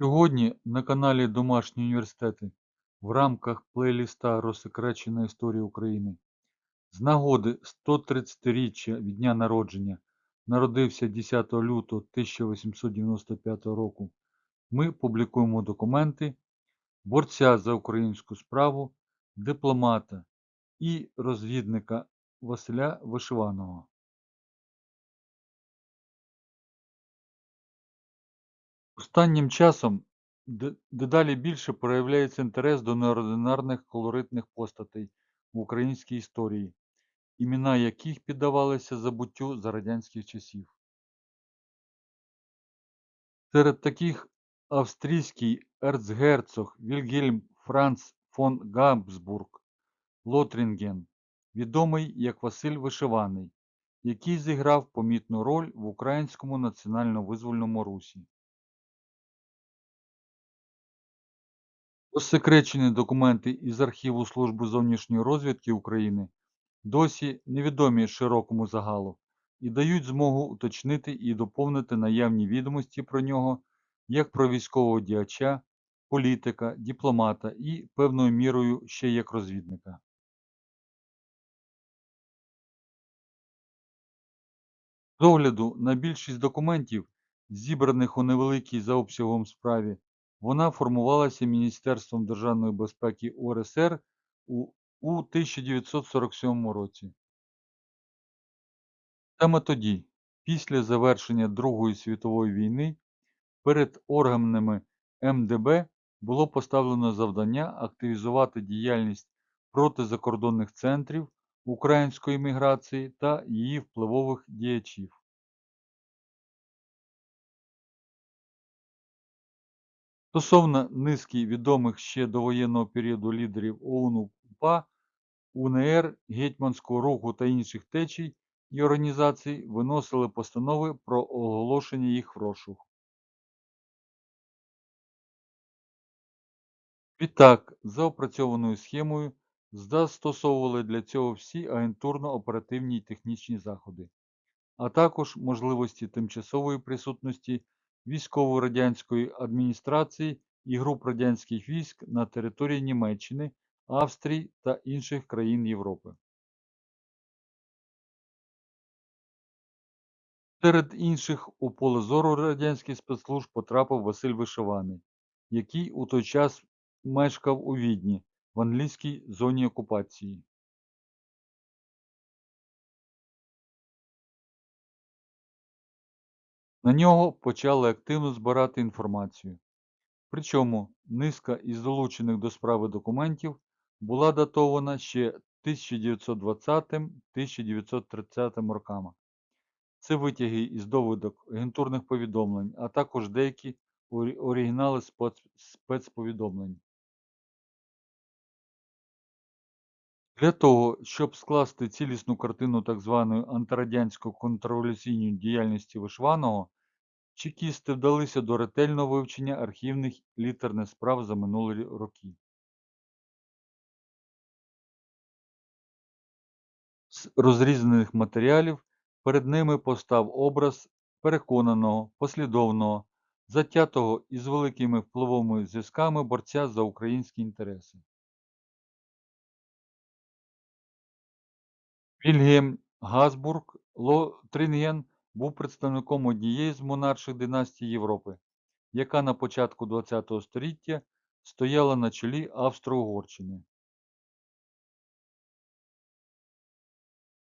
Сьогодні на каналі Домашні університети в рамках плейліста Розсекречена історія України з нагоди 130-річчя від дня народження народився 10 лютого 1895 року. Ми публікуємо документи борця за українську справу, дипломата і розвідника Василя Вишиваного. Останнім часом де- дедалі більше проявляється інтерес до неординарних колоритних постатей в українській історії, імена яких піддавалися забуттю за радянських часів. Серед таких австрійський ерцгерцог Вільгельм Франц фон Габсбург Лотрінген, відомий як Василь Вишиваний, який зіграв помітну роль в українському національно-визвольному русі. Розсекречені документи із архіву Служби зовнішньої розвідки України досі невідомі широкому загалу і дають змогу уточнити і доповнити наявні відомості про нього як про військового діяча, політика, дипломата і певною мірою ще як розвідника. З огляду на більшість документів, зібраних у невеликій за обсягом справі, вона формувалася Міністерством державної безпеки УРСР у, у 1947 році. Саме тоді, після завершення Другої світової війни, перед органами МДБ було поставлено завдання активізувати діяльність проти закордонних центрів української міграції та її впливових діячів. Стосовно низки відомих ще до воєнного періоду лідерів ОУН-УПА, УНР, Гетьманського руху та інших течій і організацій виносили постанови про оголошення їх в розшук. Відтак, за опрацьованою схемою застосовували для цього всі агентурно-оперативні й технічні заходи, а також можливості тимчасової присутності військово-радянської адміністрації і груп радянських військ на території Німеччини, Австрії та інших країн Європи. Серед інших у поле зору радянських спецслужб потрапив Василь Вишиваний, який у той час мешкав у Відні в англійській зоні окупації. На нього почали активно збирати інформацію. Причому низка із долучених до справи документів була датована ще 1920-1930 роками. Це витяги із довідок агентурних повідомлень, а також деякі оригінали спецповідомлень. Для того, щоб скласти цілісну картину так званої антирадянської контрреволюційної діяльності Вишваного, чекісти вдалися до ретельного вивчення архівних літерних справ за минулі роки. З розрізаних матеріалів перед ними постав образ переконаного, послідовного, затятого із великими впливовими зв'язками борця за українські інтереси. Вільгельм Газбург Лотрінген був представником однієї з монарших династій Європи, яка на початку ХХ століття стояла на чолі Австро-Угорщини.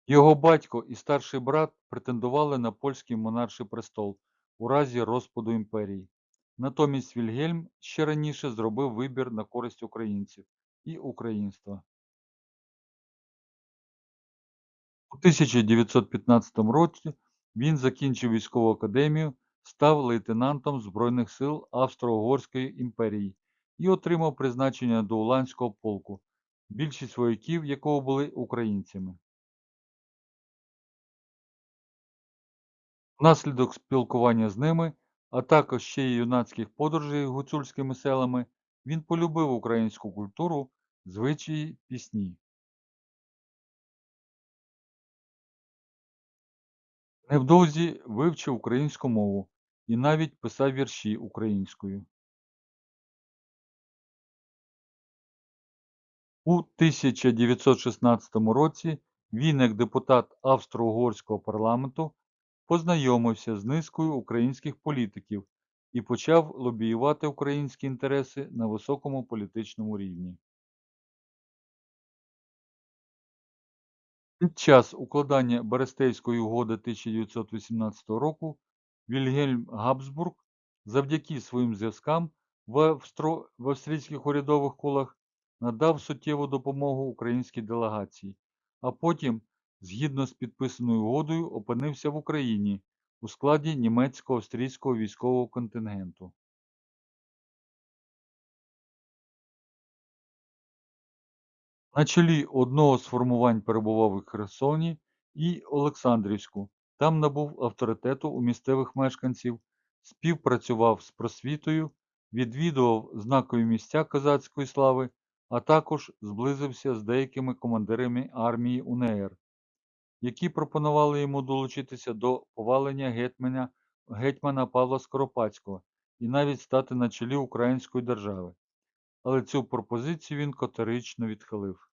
Його батько і старший брат претендували на польський монарший престол у разі розпаду імперії. Натомість Вільгельм ще раніше зробив вибір на користь українців і українства. У 1915 році він закінчив військову академію, став лейтенантом Збройних сил Австро-Угорської імперії і отримав призначення до Уланського полку, більшість вояків якого були українцями. Внаслідок спілкування з ними, а також ще й юнацьких подорожей гуцульськими селами, він полюбив українську культуру, звичаї, пісні. Невдовзі вивчив українську мову і навіть писав вірші українською. У 1916 році він, як депутат Австро-Угорського парламенту, познайомився з низкою українських політиків і почав лобіювати українські інтереси на високому політичному рівні. Під час укладання Берестейської угоди 1918 року Вільгельм Габсбург завдяки своїм зв'язкам в, австрійських урядових колах надав суттєву допомогу українській делегації, а потім, згідно з підписаною угодою, опинився в Україні у складі німецько-австрійського військового контингенту. На чолі одного з формувань перебував у Херсоні і Олександрівську. Там набув авторитету у місцевих мешканців, співпрацював з просвітою, відвідував знакові місця козацької слави, а також зблизився з деякими командирами армії УНР, які пропонували йому долучитися до повалення гетьмана, гетьмана Павла Скоропадського і навіть стати на чолі Української держави. Але цю пропозицію він категорично відхилив.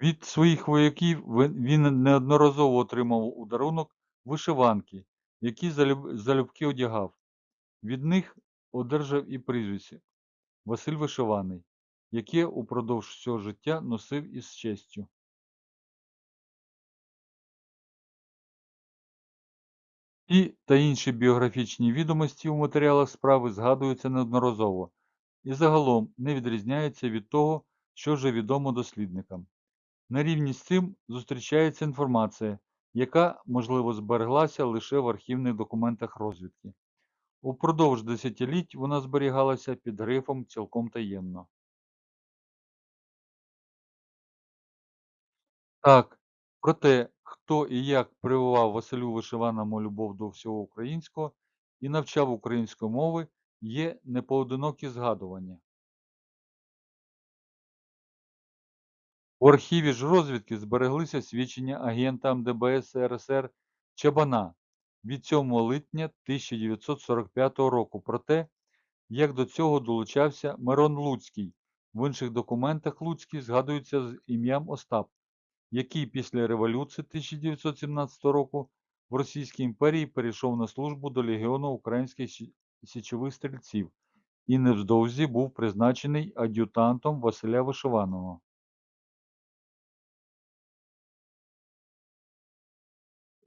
Від своїх вояків він неодноразово отримав у дарунок вишиванки, які залюбки одягав. Від них одержав і прізвище Василь Вишиваний, яке упродовж всього життя носив із честю. Ті та інші біографічні відомості у матеріалах справи згадуються неодноразово і загалом не відрізняються від того, що вже відомо дослідникам. На рівні з цим зустрічається інформація, яка, можливо, збереглася лише в архівних документах розвідки. Упродовж десятиліть вона зберігалася під грифом цілком таємно. Так, про те, хто і як прививав Василю Вишиваному любов до всього українського і навчав української мови, є непоодинокі згадування. У архіві ж розвідки збереглися свідчення агента МДБС РСР Чабана від 7 липня 1945 року про те, як до цього долучався Мирон Луцький. В інших документах Луцький згадується з ім'ям Остап, який після революції 1917 року в Російській імперії перейшов на службу до Легіону українських січових стрільців і невдовзі був призначений ад'ютантом Василя Вишиваного.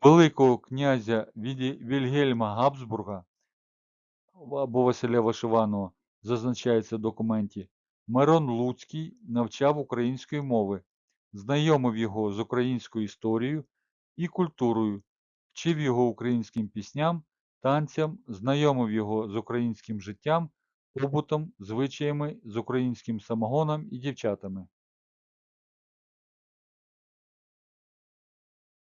Великого князя Вільгельма Габсбурга або Василя Вишиваного зазначається в документі, Мирон Луцький навчав української мови, знайомив його з українською історією і культурою, вчив його українським пісням, танцям, знайомив його з українським життям, побутом, звичаями, з українським самогоном і дівчатами.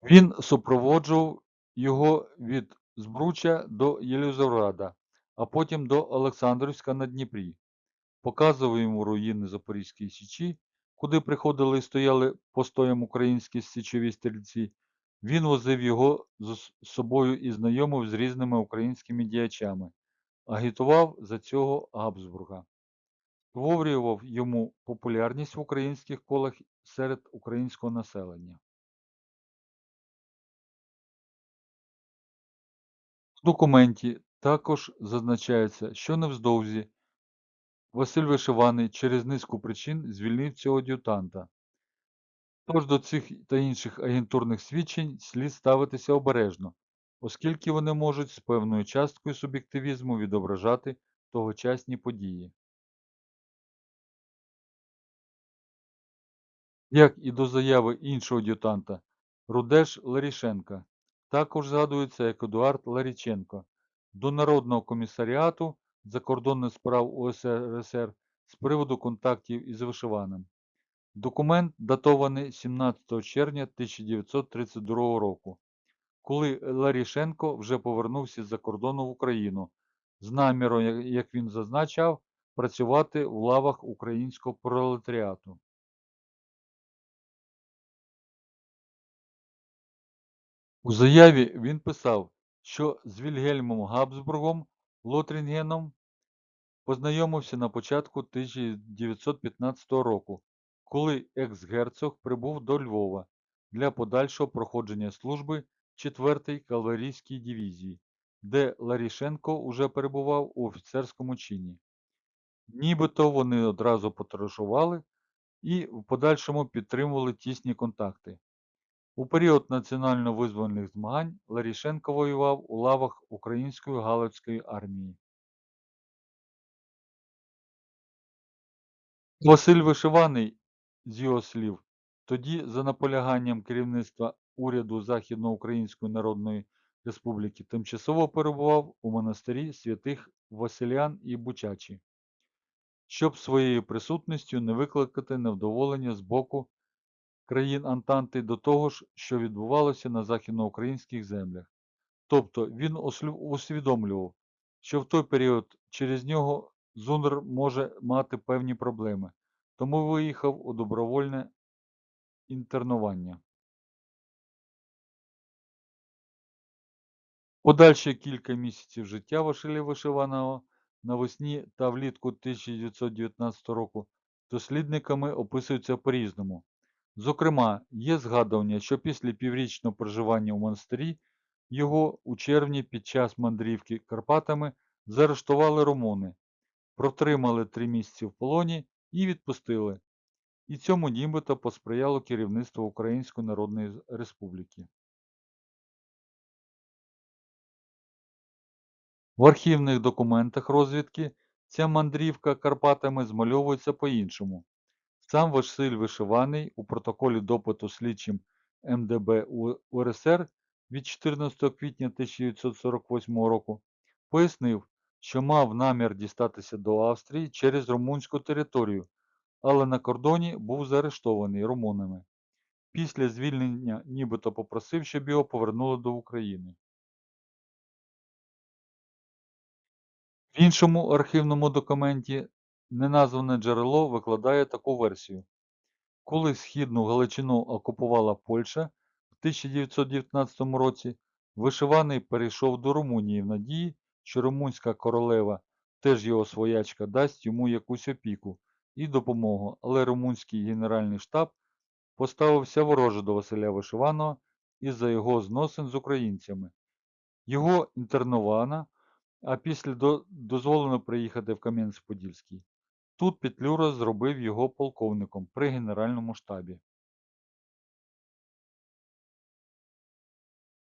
Він супроводжував його від Збруча до Єлизаветграда, а потім до Олександрівська на Дніпрі, показував йому руїни Запорізької Січі, куди приходили і стояли постоєм українські січові стрільці. Він возив його з собою і знайомив з різними українськими діячами, агітував за цього Габсбурга, створював йому популярність в українських колах серед українського населення. В документі також зазначається, що невдовзі Василь Вишиваний через низку причин звільнив цього ад'ютанта. Тож до цих та інших агентурних свідчень слід ставитися обережно, оскільки вони можуть з певною часткою суб'єктивізму відображати тогочасні події. Як і до заяви іншого ад'ютанта Рудеш Ларішенка, також згадується як Едуард Ларіченко до Народного комісаріату закордонних справ УСРСР з приводу контактів із Вишиваним. Документ датований 17 червня 1932 року, коли Ларішенко вже повернувся з-за кордону в Україну з наміром, як він зазначав, працювати в лавах українського пролетаріату. У заяві він писав, що з Вільгельмом Габсбургом Лотрінгеном познайомився на початку 1915 року, коли екс-герцог прибув до Львова для подальшого проходження служби 4-й кавалерійській дивізії, де Ларішенко уже перебував у офіцерському чині. Нібито вони одразу подорожували і в подальшому підтримували тісні контакти. У період національно-визвольних змагань Ларішенко воював у лавах Української Галицької армії. Василь Вишиваний, з його слів, тоді за наполяганням керівництва уряду Західноукраїнської Народної Республіки тимчасово перебував у монастирі святих Василян і Бучачі, щоб своєю присутністю не викликати невдоволення з боку країн Антанти до того ж, що відбувалося на західноукраїнських землях. Тобто він усвідомлював, що в той період через нього Зунер може мати певні проблеми, тому виїхав у добровольне інтернування. Подальші кілька місяців життя Василя Вишиваного навесні та влітку 1919 року дослідниками описуються по-різному. Зокрема, є згадування, що після піврічного проживання у монастирі його у червні під час мандрівки Карпатами заарештували румуни, протримали три місяці в полоні і відпустили. І цьому нібито посприяло керівництво Української Народної Республіки. В архівних документах розвідки ця мандрівка Карпатами змальовується по-іншому. Сам Василь Вишиваний у протоколі допиту слідчим МДБ УРСР від 14 квітня 1948 року пояснив, що мав намір дістатися до Австрії через румунську територію, але на кордоні був заарештований румунами. Після звільнення нібито попросив, щоб його повернули до України. В іншому архівному документі неназване джерело викладає таку версію. Коли Східну Галичину окупувала Польща в 1919 році, Вишиваний перейшов до Румунії в надії, що румунська королева, теж його своячка, дасть йому якусь опіку і допомогу, але румунський генеральний штаб поставився вороже до Василя Вишиваного із-за його зносин з українцями. Його інтерновано, а після дозволено приїхати в Кам'янець-Подільський. Тут Петлюра зробив його полковником при Генеральному штабі.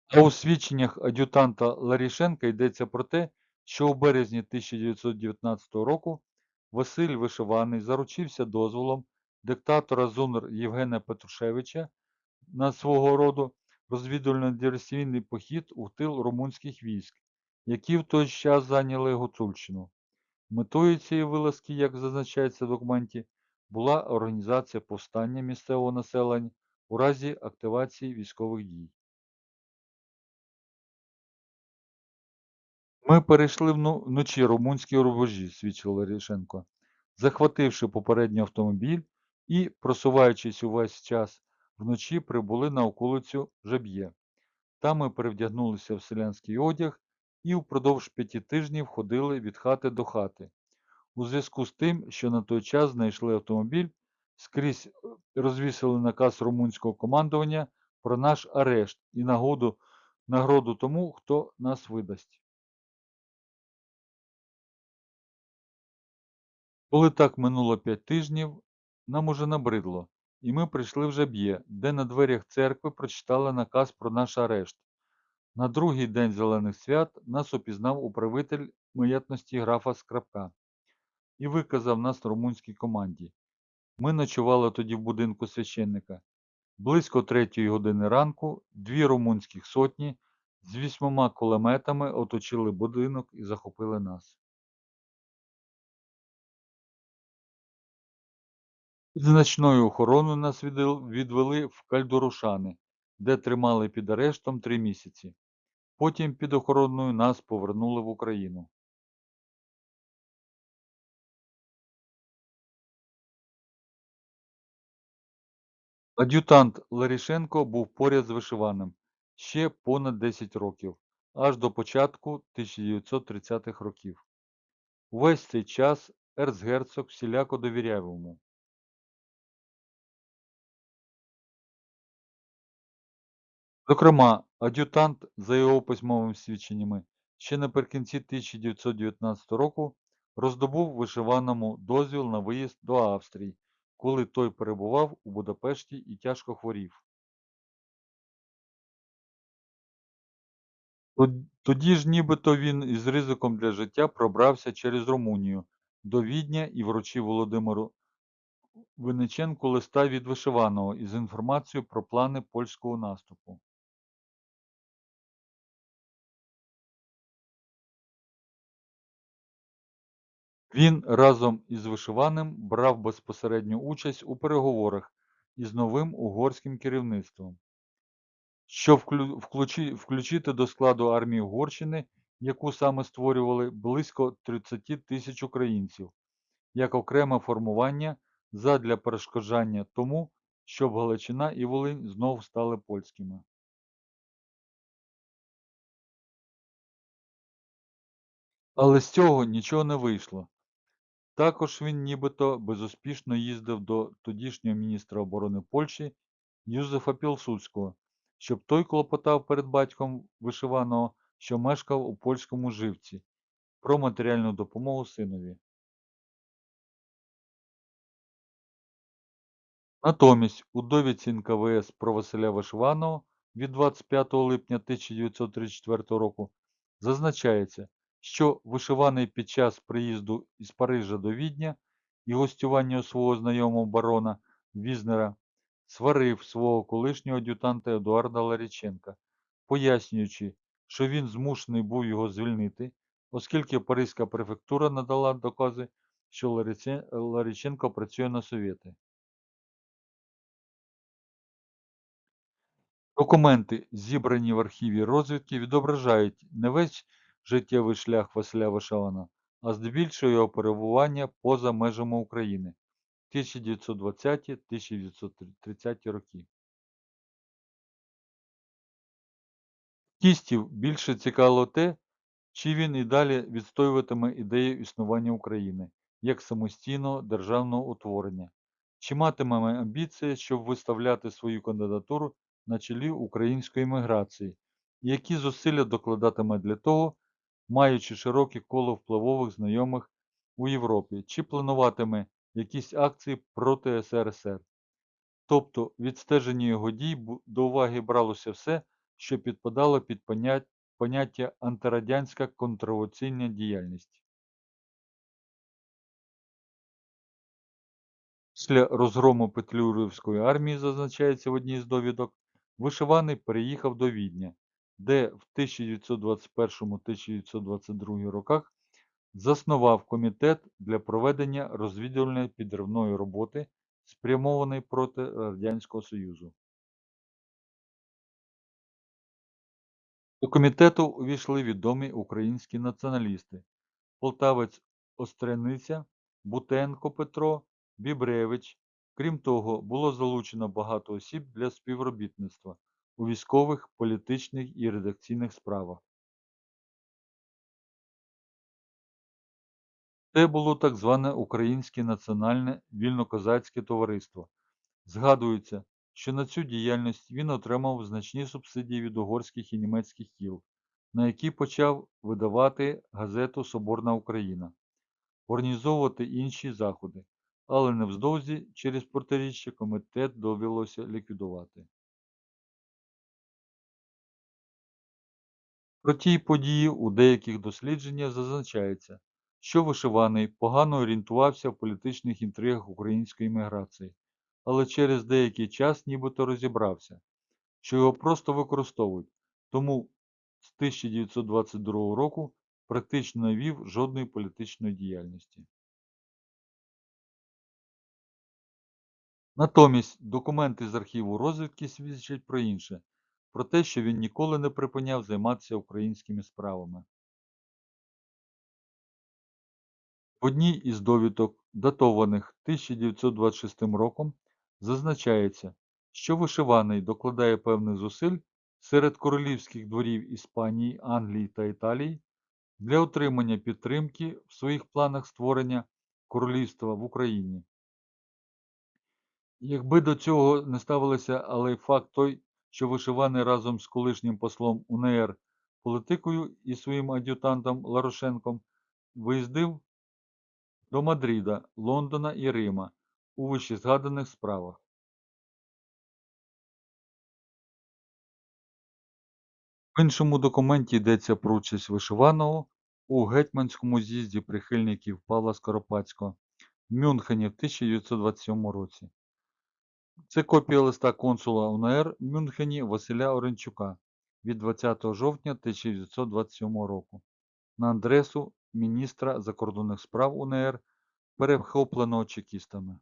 А у свідченнях ад'ютанта Ларішенка йдеться про те, що у березні 1919 року Василь Вишиваний заручився дозволом диктатора ЗУНР Євгена Петрушевича на свого роду розвідувально-диверсійний похід у тил румунських військ, які в той час зайняли Гуцульщину. Метою цієї вилазки, як зазначається в документі, була організація повстання місцевого населення у разі активації військових дій. Ми перейшли вночі румунські рубежі, свідчив Ларішенко, захвативши попередній автомобіль і, просуваючись увесь час вночі, прибули на околицю Жаб'є. Там ми перевдягнулися в селянський одяг і впродовж п'яти тижнів ходили від хати до хати. У зв'язку з тим, що на той час знайшли автомобіль, скрізь е, розвісили наказ румунського командування про наш арешт і нагоду, нагороду тому, хто нас видасть. Коли так минуло п'ять тижнів, нам уже набридло, і ми прийшли в Жаб'є, де на дверях церкви прочитали наказ про наш арешт. На другий день зелених свят нас опізнав управитель маєтності графа Скрабка і виказав нас румунській команді. Ми ночували тоді в будинку священника. Близько третьої години ранку дві румунських сотні з вісьмома кулеметами оточили будинок і захопили нас. Значною охороною нас відвели в Кальдорушани, де тримали під арештом три місяці. Потім під охороною нас повернули в Україну. Ад'ютант Ларішенко був поряд з Вишиваним ще понад 10 років, аж до початку 1930-х років. Увесь цей час ерцгерцог всіляко довіряв йому. Зокрема, ад'ютант, за його письмовими свідченнями, ще наприкінці 1919 року роздобув вишиваному дозвіл на виїзд до Австрії, коли той перебував у Будапешті і тяжко хворів. Тоді ж нібито він із ризиком для життя пробрався через Румунію до Відня і вручив Володимиру Винниченку листа від вишиваного із інформацією про плани польського наступу. Він разом із Вишиваним брав безпосередню участь у переговорах із новим угорським керівництвом, щоб включити до складу армії Угорщини, яку саме створювали, близько 30 тисяч українців, як окреме формування задля перешкоджання тому, щоб Галичина і Волинь знов стали польськими. Але з цього нічого не вийшло. Також він нібито безуспішно їздив до тодішнього міністра оборони Польщі Юзефа Пілсудського, щоб той клопотав перед батьком вишиваного, що мешкав у польському живці, про матеріальну допомогу синові. Натомість у довідці НКВС про Василя Вишиваного від 25 липня 1934 року зазначається, що вишиваний під час приїзду із Парижа до Відня і гостювання у свого знайомого барона Візнера сварив свого колишнього ад'ютанта Едуарда Ларіченка, пояснюючи, що він змушений був його звільнити, оскільки Паризька префектура надала докази, що Ларіченко працює на совєти. Документи, зібрані в архіві розвідки, відображають не весь життєвий шлях Василя Вишивана, а здебільшого його перебування поза межами України 1920-1930 роки. Кістів більше цікавило те, чи він і далі відстоюватиме ідею існування України як самостійного державного утворення, чи матиме амбіції, щоб виставляти свою кандидатуру на чолі української міграції, які зусилля докладатиме для того, маючи широке коло впливових знайомих у Європі, чи плануватиме якісь акції проти СРСР. Тобто від стеження його дій до уваги бралося все, що підпадало під поняття антирадянська контрреволюційна діяльність. Після розгрому Петлюрівської армії, зазначається в одній з довідок, Вишиваний переїхав до Відня, де в 1921-1922 роках заснував комітет для проведення розвідувальної підривної роботи, спрямованої проти Радянського Союзу. До комітету увійшли відомі українські націоналісти полтавець Остряниця, Бутенко Петро, Бібревич. Крім того, було залучено багато осіб для співробітництва у військових, політичних і редакційних справах. Це було так зване Українське національне вільнокозацьке товариство. Згадується, що на цю діяльність він отримав значні субсидії від угорських і німецьких кіл, на які почав видавати газету Соборна Україна, організовувати інші заходи, але невдовзі через протиріччя комітет довелося ліквідувати. Про ті події у деяких дослідженнях зазначається, що вишиваний погано орієнтувався в політичних інтригах української міграції, але через деякий час нібито розібрався, що його просто використовують, тому з 1922 року практично не вів жодної політичної діяльності. Натомість документи з архіву розвідки свідчать про інше, про те, що він ніколи не припиняв займатися українськими справами. В одній із довідок, датованих 1926 роком, зазначається, що вишиваний докладає певних зусиль серед королівських дворів Іспанії, Англії та Італії для отримання підтримки в своїх планах створення королівства в Україні. Якби до цього не ставилися, але факт той, що вишиваний разом з колишнім послом УНР Политикою і своїм ад'ютантом Ларошенком виїздив до Мадрида, Лондона і Рима у вищезгаданих справах. В іншому документі йдеться про участь вишиваного у гетьманському з'їзді прихильників Павла Скоропадського в Мюнхені в 1927 році. Це копія листа консула УНР в Мюнхені Василя Оренчука від 20 жовтня 1927 року на адресу міністра закордонних справ УНР, перехопленого чекістами.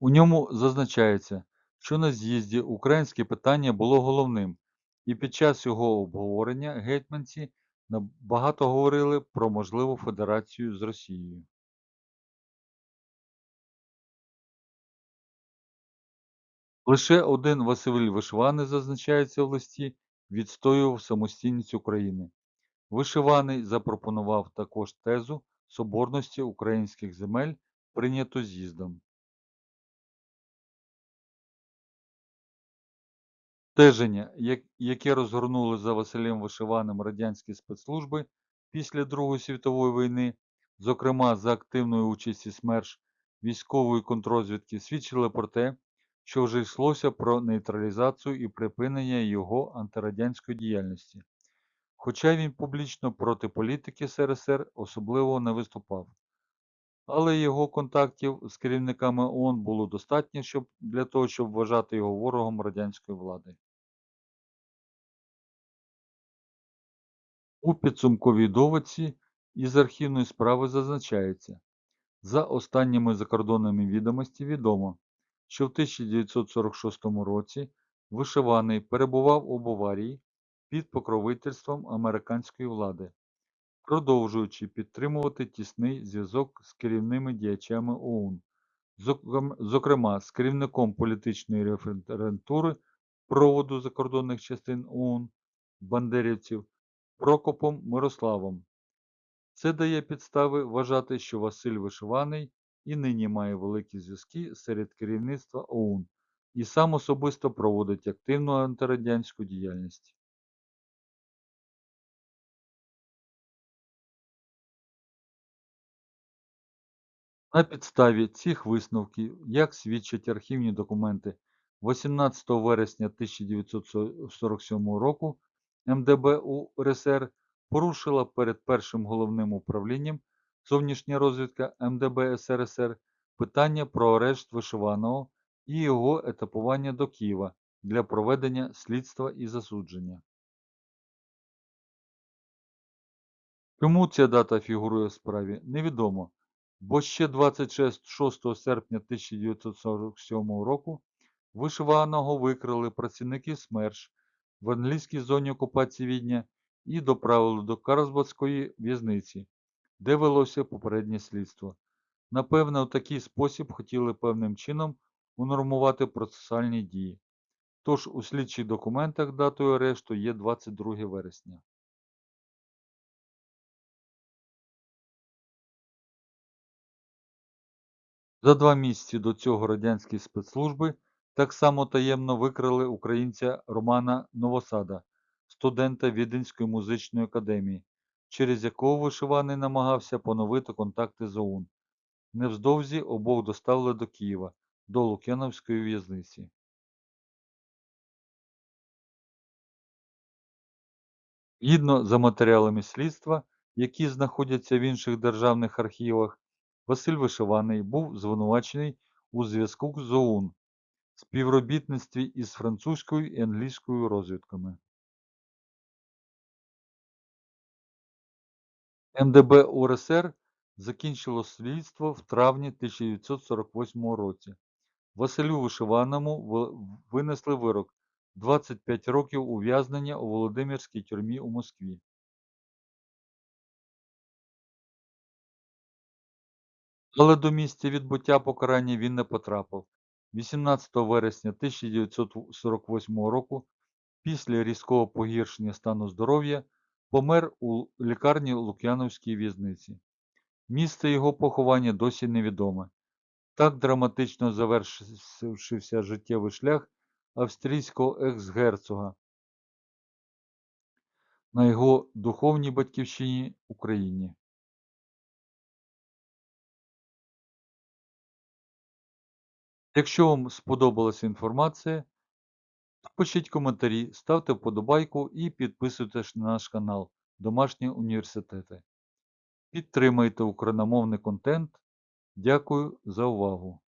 У ньому зазначається, що на з'їзді українське питання було головним, і під час його обговорення гетьманці багато говорили про можливу федерацію з Росією. Лише один Василь Вишиваний зазначається в листі, відстоював самостійність України. Вишиваний запропонував також тезу соборності українських земель, прийняту з'їздом. Стеження, яке розгорнули за Василем Вишиваним радянські спецслужби після Другої світової війни, зокрема за активної участі СМЕРШ військової контрозвідки, свідчили про те, що вже йшлося про нейтралізацію і припинення його антирадянської діяльності, хоча він публічно проти політики СРСР особливо не виступав. Але його контактів з керівниками ООН було достатньо щоб, для того, щоб вважати його ворогом радянської влади. У підсумковій довідці із архівної справи зазначається, за останніми закордонними відомості відомо, що в 1946 році Вишиваний перебував у Баварії під покровительством американської влади, продовжуючи підтримувати тісний зв'язок з керівними діячами ОУН, зокрема з керівником політичної референтури проводу закордонних частин ОУН бандерівців Прокопом Мирославом. Це дає підстави вважати, що Василь Вишиваний і нині має великі зв'язки серед керівництва ОУН і сам особисто проводить активну антирадянську діяльність. На підставі цих висновків, як свідчать архівні документи, 18 вересня 1947 року МДБ УРСР порушила перед першим головним управлінням зовнішня розвідка МДБ СРСР питання про арешт Вишиваного і його етапування до Києва для проведення слідства і засудження. Чому ця дата фігурує в справі, невідомо, бо ще 26 серпня 1947 року Вишиваного викрили працівники СМЕРШ в англійській зоні окупації Відня і доправили до Карлсбадської в'язниці, де велося попереднє слідство. Напевне, у такий спосіб хотіли певним чином унормувати процесуальні дії. Тож у слідчих документах датою арешту є 22 вересня. За два місяці до цього радянські спецслужби так само таємно викрили українця Романа Новосада, студента Віденської музичної академії, через якого вишиваний намагався поновити контакти з ОУН. Невздовзі обох доставили до Києва, до Лук'яновської в'язниці. Гідно за матеріалами слідства, які знаходяться в інших державних архівах, Василь Вишиваний був звинувачений у зв'язку з ОУН, співробітництві із французькою і англійською розвідками. МДБ УРСР закінчило слідство в травні 1948 році. Василю Вишиваному винесли вирок 25 років ув'язнення у Володимирській тюрмі у Москві. Але до місця відбуття покарання він не потрапив. 18 вересня 1948 року після різкого погіршення стану здоров'я помер у лікарні Лук'яновській в'язниці. Місце його поховання досі невідоме. Так драматично завершився життєвий шлях австрійського екс-герцога на його духовній батьківщині Україні. Якщо вам сподобалася інформація, то пишіть коментарі, ставте вподобайку і підписуйтесь на наш канал Домашні університети. Підтримайте україномовний контент. Дякую за увагу!